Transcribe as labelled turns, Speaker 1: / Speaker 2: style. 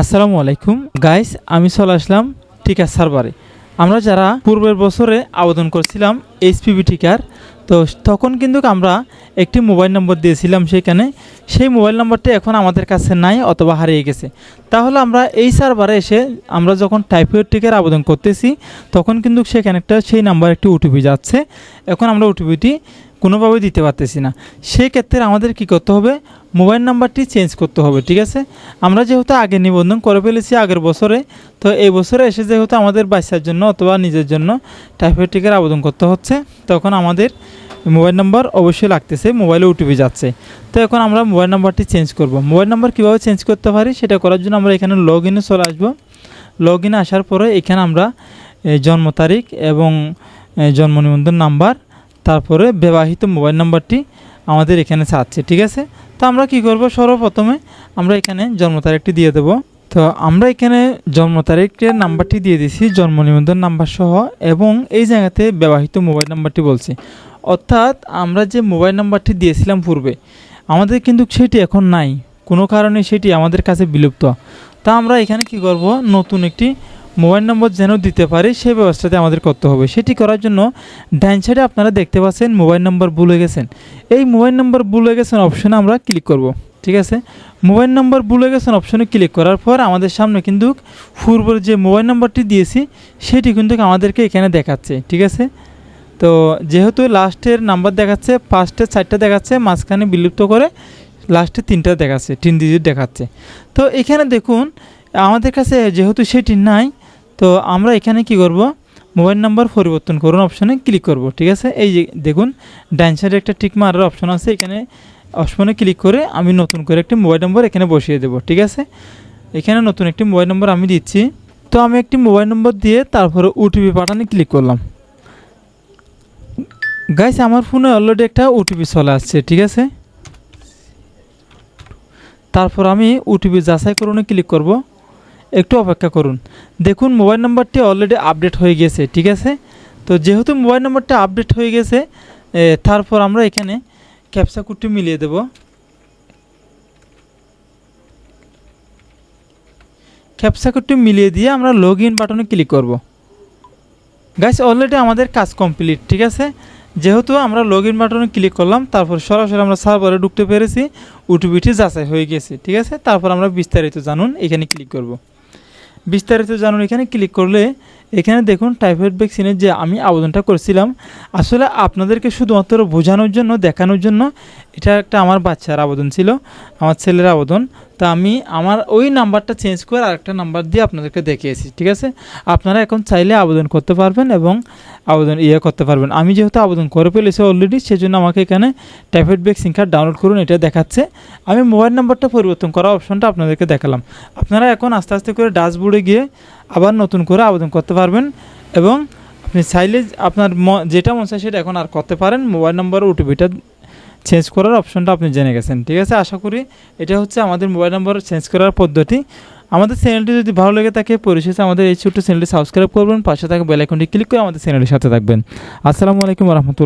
Speaker 1: আসসালামু আলাইকুম। গাইস আমি চলে আসলাম টিকা সার্ভারে আমরা যারা পূর্বের বছরে আবেদন করছিলাম এইচপিভি টিকার তো তখন কিন্তু আমরা একটি মোবাইল নম্বর দিয়েছিলাম সেখানে। সেই মোবাইল নম্বরটি এখন আমাদের কাছে নাই অথবা হারিয়ে গেছে। তাহলে আমরা এই সার্ভারে এসে আমরা যখন টাইফয়েড টিকার আবেদন করতেছি, তখন কিন্তু সেখানে একটা সেই নাম্বার একটি ওটিপি যাচ্ছে। এখন আমরা ওটিপিটি কোনোভাবে দিতে পারতেছি না। সেই ক্ষেত্রে আমাদের কি করতে হবে? মোবাইল নাম্বারটি চেঞ্জ করতে হবে, ঠিক আছে? আমরা যেহেতু আগে নিবন্ধন করে ফেলেছি আগের বছরে, তো এই বছরে এসে যেহেতু আমাদের বাচ্চার জন্য অথবা নিজের জন্য টাইফয়েড টিকার আবেদন করতে হচ্ছে, তখন আমাদের মোবাইল নাম্বার অবশ্যই লাগতেছে, মোবাইলে ওটিপি যাচ্ছে। তো এখন আমরা মোবাইল নাম্বারটি চেঞ্জ করব। মোবাইল নাম্বার কীভাবে চেঞ্জ করতে পারি সেটা করার জন্য আমরা এখানে লগ ইনে চলে আসব। লগ ইনে আসার পরে এখানে আমরা জন্ম তারিখ এবং জন্ম নিবন্ধন নাম্বার তারপরে বিবাহিত মোবাইল নাম্বারটি আমাদের এখানে চাচ্ছে ঠিক আছে? তো আমরা কি করব? সর্বপ্রথমে আমরা এখানে জন্ম তারিখটি দিয়ে দেব। তো আমরা এখানে জন্ম তারিখের নাম্বারটি দিয়ে দিছি জন্ম নিবন্ধন নাম্বার সহ, এবং এই জায়গাতে ব্যবহৃত মোবাইল নাম্বারটি বলছি। অর্থাৎ আমরা যে মোবাইল নাম্বারটি দিয়েছিলাম পূর্বে, আমাদের কিন্তু সেটি এখন নাই। কোনো কারণে সেটি আমাদের কাছে বিলুপ্ত। তা আমরা এখানে কি করব? নতুন একটি মোবাইল নম্বর যেন দিতে পারি সেই ব্যবস্থাতে আমাদের করতে হবে। সেটি করার জন্য ডাইন সাইডে আপনারা দেখতে পাচ্ছেন মোবাইল নাম্বার ভুলে গেছেন এই মোবাইল নাম্বার ভুলে গেছেন অপশনে আমরা ক্লিক করব, ঠিক আছে? মোবাইল নাম্বার ভুলে গেছেন অপশনে ক্লিক করার পর আমাদের সামনে কিন্তু পূর্বের যে মোবাইল নম্বরটি দিয়েছি, সেটি কিন্তু আমাদেরকে এখানে দেখাচ্ছে, ঠিক আছে? তো যেহেতু লাস্টের নাম্বার দেখাচ্ছে ফার্স্টের চারটা দেখাচ্ছে, মাঝখানে বিলুপ্ত করে লাস্টে তিনটা দেখাচ্ছে, তিন ডিজিট দেখাচ্ছে। তো এখানে দেখুন, আমাদের কাছে যেহেতু সেটি নাই তো আমরা এখানে কি করব? মোবাইল নাম্বার পরিবর্তন করুন অপশনে ক্লিক করব, ঠিক আছে? এই যে দেখুন ডাইন সাইডে একটা টিক মারার অপশন আছে, এখানে অপশনে ক্লিক করে আমি নতুন করে একটি মোবাইল নম্বর এখানে বসিয়ে দেবো, ঠিক আছে? এখানে নতুন একটি মোবাইল নম্বর আমি দিচ্ছি। তো আমি একটি মোবাইল নম্বর দিয়ে তারপরে ওটিপি পাঠানে ক্লিক করলাম। গাইস, আমার ফোনে অলরেডি একটা ওটিপি চলে আসছে, ঠিক আছে? তারপর আমি ওটিপি যাচাই করুন ক্লিক করব। একটু অপেক্ষা করুন। দেখুন, মোবাইল নাম্বারটি অলরেডি আপডেট হয়ে গেছে, ঠিক আছে? তো যেহেতু মোবাইল নাম্বারটা আপডেট হয়ে গেছে তারপর আমরা এখানে ক্যাপসা কোডটি মিলিয়ে দেব। ক্যাপসা কোডটি মিলিয়ে দিয়ে আমরা লগ ইন বাটনে ক্লিক করব। গাইস অলরেডি আমাদের কাজ কমপ্লিট ঠিক আছে? যেহেতু আমরা লগ ইন বাটনে ক্লিক করলাম, তারপর সরাসরি আমরা সার্ভারে ঢুকতে পেরেছি ওটিপিটি যাচাই হয়ে গেছে, ঠিক আছে? তারপর আমরা বিস্তারিত জানুন, এখানে ক্লিক করব। বিস্তারিত জানুন এখানে ক্লিক করলে এখানে দেখুন টাইফয়েড ভ্যাকসিনের যে আমি আবেদনটা করেছিলাম, আসলে আপনাদেরকে শুধুমাত্র বোঝানোর জন্য, দেখানোর জন্য এটা একটা আমার বাচ্চার আবেদন ছিল, আমার ছেলের আবেদন। তা আমি আমার ওই নাম্বারটা চেঞ্জ করে আরেকটা নাম্বার দিয়ে আপনাদেরকে দেখিয়েছি, ঠিক আছে? আপনারা এখন চাইলে আবেদন করতে পারবেন এবং আবেদন ইয়ে করতে পারবেন। আমি যেহেতু আবেদন করে ফেলেছি অলরেডি সেজন্য আমাকে এখানে টাইফয়েড ভ্যাকসিন কার্ড ডাউনলোড করুন, এটা দেখাচ্ছে। আমি মোবাইল নাম্বারটা পরিবর্তন করা অপশনটা আপনাদেরকে দেখালাম। আপনারা এখন আস্তে আস্তে করে ড্যাশবোর্ডে গিয়ে আবার নতুন করে আবেদন করতে পারবেন এবং আপনি চাইলে আপনার ম- যেটা মন চায় সেটা এখন আর করতে পারেন। মোবাইল নাম্বার ওটিপিটা চেঞ্জ করার অপশনটা আপনি জেনে গেছেন। ঠিক আছে, আশা করি এটা হচ্ছে আমাদের মোবাইল নাম্বার চেঞ্জ করার পদ্ধতি। আমাদের চ্যানেলটি যদি ভালো লেগে থাকে, পরিশেষে আমাদের এই ছোট্ট চ্যানেলটি সাবস্ক্রাইব করবেন, পাশে থাকা বেল আইকনটি ক্লিক করে আমাদের চ্যানেলের সাথে থাকবেন। আসসালামু আলাইকুম রহমতুল্লাহ।